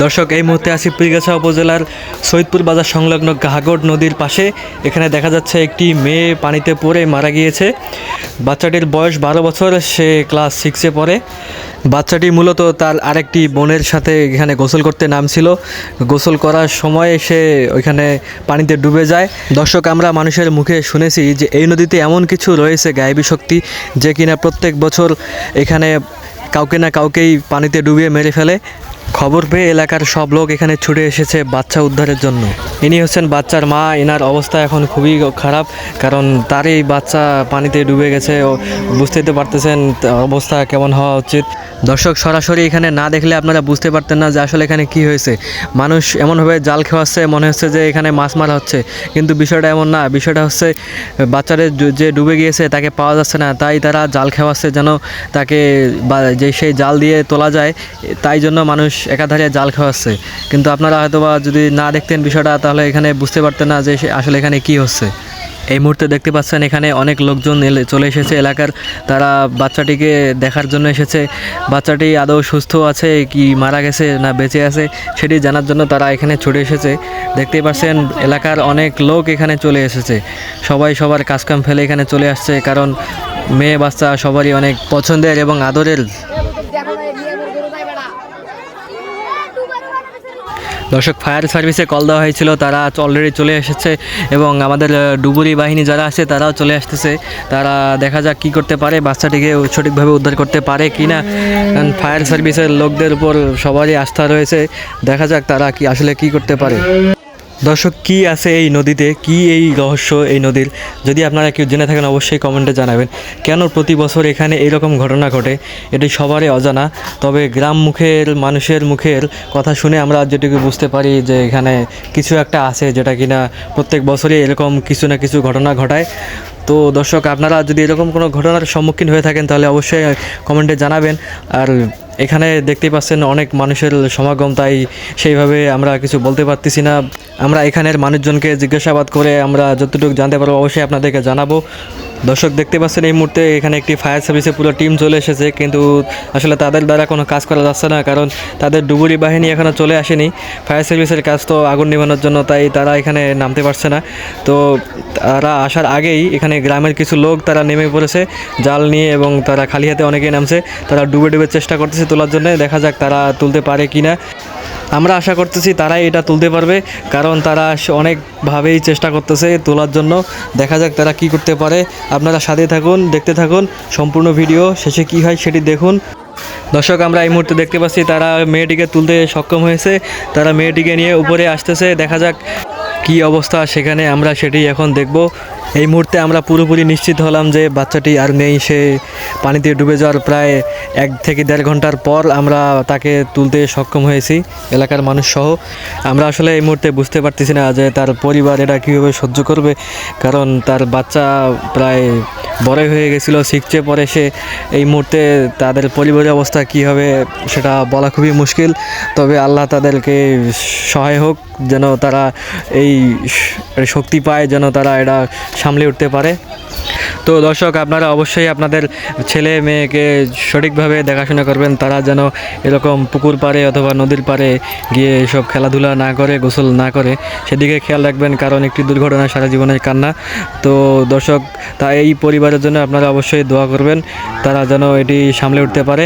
দর্শক, এই মুহূর্তে আছি পীরগাছা উপজেলার সৈয়দপুর বাজার সংলগ্ন ঘাগড় নদীর পাশে। এখানে দেখা যাচ্ছে একটি মেয়ে পানিতে পড়ে মারা গিয়েছে। বাচ্চাটির বয়স বারো বছর, সে ক্লাস সিক্সে পড়ে। বাচ্চাটি মূলত তার আরেকটি বোনের সাথে এখানে গোসল করতে নামছিল। গোসল করার সময় সে ওইখানে পানিতে ডুবে যায়। দর্শক, আমরা মানুষের মুখে শুনেছি যে এই নদীতে এমন কিছু রয়েছে গায়েবী শক্তি যে কিনা প্রত্যেক বছর এখানে কাউকে না কাউকেই পানিতে ডুবিয়ে মেরে ফেলে। খবর পেয়ে এলাকার সব লোক এখানে ছুটে এসেছে বাচ্চা উদ্ধারের জন্য। ইনি হচ্ছেন বাচ্চার মা, এনার অবস্থা এখন খুবই খারাপ, কারণ তার এই বাচ্চা পানিতে ডুবে গেছে। বুঝতেই তো পারতেছেন অবস্থা কেমন হওয়া উচিত। দর্শক, সরাসরি এখানে না দেখলে আপনারা বুঝতে পারতেন না যে আসলে এখানে কি হয়েছে। মানুষ এমনভাবে জাল খাওয়াচ্ছে, মনে হচ্ছে যে এখানে মাছ মারা হচ্ছে। কিন্তু বিষয়টা এমন না, বিষয়টা হচ্ছে বাচ্চাদের যে- ডুবে গিয়েছে তাকে পাওয়া যাচ্ছে না। তাই তারা জাল খাওয়াচ্ছে যেন তাকে যে সেই জাল দিয়ে তোলা যায়, তাই জন্য মানুষ একাধারে জাল খাওয়াচ্ছে কিন্তু আপনারা হয়তো বা যদি না দেখতেন বিষয়টা, তাহলে এখানে বুঝতে পারতেন না যে আসলে এখানে কি হচ্ছে। এই মুহূর্তে দেখতে পাচ্ছেন এখানে অনেক লোকজন চলে এসেছে এলাকার। তারা বাচ্চাটিকে দেখার জন্য এসেছে। বাচ্চাটি আদৌ সুস্থ আছে, কি মারা গেছে না বেঁচে আছে, সেটি জানার জন্য তারা এখানে ছুটে এসেছে। দেখতে পাচ্ছেন এলাকার অনেক লোক এখানে চলে এসেছে। সবাই সবার কাজকাম ফেলে এখানে চলে আসছে, কারণ মেয়ে বাচ্চা সবারই অনেক পছন্দের এবং আদরের দেখো না বিয়ে করে গরু নাই বেড়া দর্শক, ফায়ার সার্ভিসে কল দেওয়া হয়েছিল, তারা অলরেডি চলে এসেছে এবং আমাদের ডুবুরি বাহিনী যারা আছে, তারাও চলে আসতেছে। তারা দেখা যাক কি করতে পারে, বাচ্চাটিকে সঠিকভাবে উদ্ধার করতে পারে কি না ফায়ার সার্ভিসের লোকদের উপর সবারই আস্থা রয়েছে। দেখা যাক তারা কি, আসলে কি করতে পারে। দর্শক, কি আছে এই নদীতে? কি এই রহস্য এই নদীর? যদি আপনারা কেউ জেনে থাকেন, অবশ্যই কমেন্টে জানাবেন। কেন প্রতি বছর এখানে এরকম ঘটনা ঘটে? এটি সবারই অজানা। তবে গ্রাম মুখের, মানুষের মুখের কথা শুনে আমরা যেটুকু বুঝতে পারি যে এখানে কিছু একটা আছে যেটা কিনা প্রত্যেক বছরই এরকম কিছু না কিছু ঘটনা ঘটায়। তো দর্শক, আপনারা যদি এরকম কোনো ঘটনার সম্মুখীন হয়ে থাকেন, তাহলে অবশ্যই কমেন্টে জানাবেন। আর এখানে দেখতে পাচ্ছেন অনেক মানুষের সমাগম, তাই সেইভাবে আমরা কিছু বলতে পারতেছি না। আমরা এখানের মানুষজনকে জিজ্ঞাসাবাদ করে আমরা যতটুকু জানতে পারব, অবশ্যই আপনাদেরকে জানাব। দর্শক দেখতে পাচ্ছেন এই মুহূর্তে এখানে একটি ফায়ার সার্ভিসের পুরো টিম চলে এসেছে, কিন্তু আসলে তাদের দ্বারা কোনো কাজ করা যাচ্ছে না, কারণ তাদের ডুবুরি বাহিনী এখনও চলে আসেনি। ফায়ার সার্ভিসের কাজ তো আগুন নিভানোর জন্য, তাই তারা এখানে নামতে পারছে না। তো তারা আসার আগেই এখানে গ্রামের কিছু লোক তারা নেমে পড়েছে, জাল নিয়ে এবং তারা খালি হাতে অনেকেই নামছে। তারা ডুবে ডুবে চেষ্টা করতেছে তোলার জন্য, দেখা যাক তারা তুলতে পারে কি না আমরা আশা করতেছি তারাই এটা তুলতে পারবে, কারণ তারা অনেকভাবেই চেষ্টা করতেছে তোলার জন্য। দেখা যাক তারা কি করতে পারে। আপনারা সাথে থাকুন, দেখতে থাকুন, সম্পূর্ণ ভিডিও, শেষে কি হয় সেটি দেখুন। দর্শক, আমরা এই মুহূর্তে দেখতে পাচ্ছি তারা মেয়েটিকে তুলতে সক্ষম হয়েছে। তারা মেয়েটিকে নিয়ে উপরে আসতেছে, দেখা যাক কি অবস্থা সেখানে আমরা সেটি এখন দেখব। এই মুহূর্তে আমরা পুরোপুরি নিশ্চিত হলাম যে বাচ্চাটি আর নেই। সে পানিতে ডুবে যাওয়ার প্রায় এক থেকে দেড় ঘণ্টার পর আমরা তাকে তুলতে সক্ষম হয়েছি, এলাকার মানুষ সহ আমরা আসলে এই মুহূর্তে বুঝতে পারতেছি না যে তার পরিবার এটা কীভাবে সহ্য করবে, কারণ তার বাচ্চা প্রায় বড়ই হয়ে গেছিল শিখছে পরে সে। এই মুহূর্তে তাদের পরিবারের অবস্থা কী হবে সেটা বলা খুবই মুশকিল, তবে আল্লাহ তাদেরকে সহায় হোক। যেন তারা এই শক্তি পায়, যেন তারা এটা সামলে উঠতে পারে। তো দর্শক, আপনারা অবশ্যই আপনাদের ছেলে মেয়েকে সঠিকভাবে দেখাশোনা করবেন। তারা যেন এরকম পুকুর পাড়ে অথবা নদীর পাড়ে গিয়ে এসব খেলাধুলা না করে, গোসল না করে, সেদিকে খেয়াল রাখবেন, কারণ একটি দুর্ঘটনা, সারা জীবনের কান্না। তো দর্শক, তা এই পরিবারের জন্য আপনারা অবশ্যই দোয়া করবেন, তারা যেন এটি সামলে উঠতে পারে।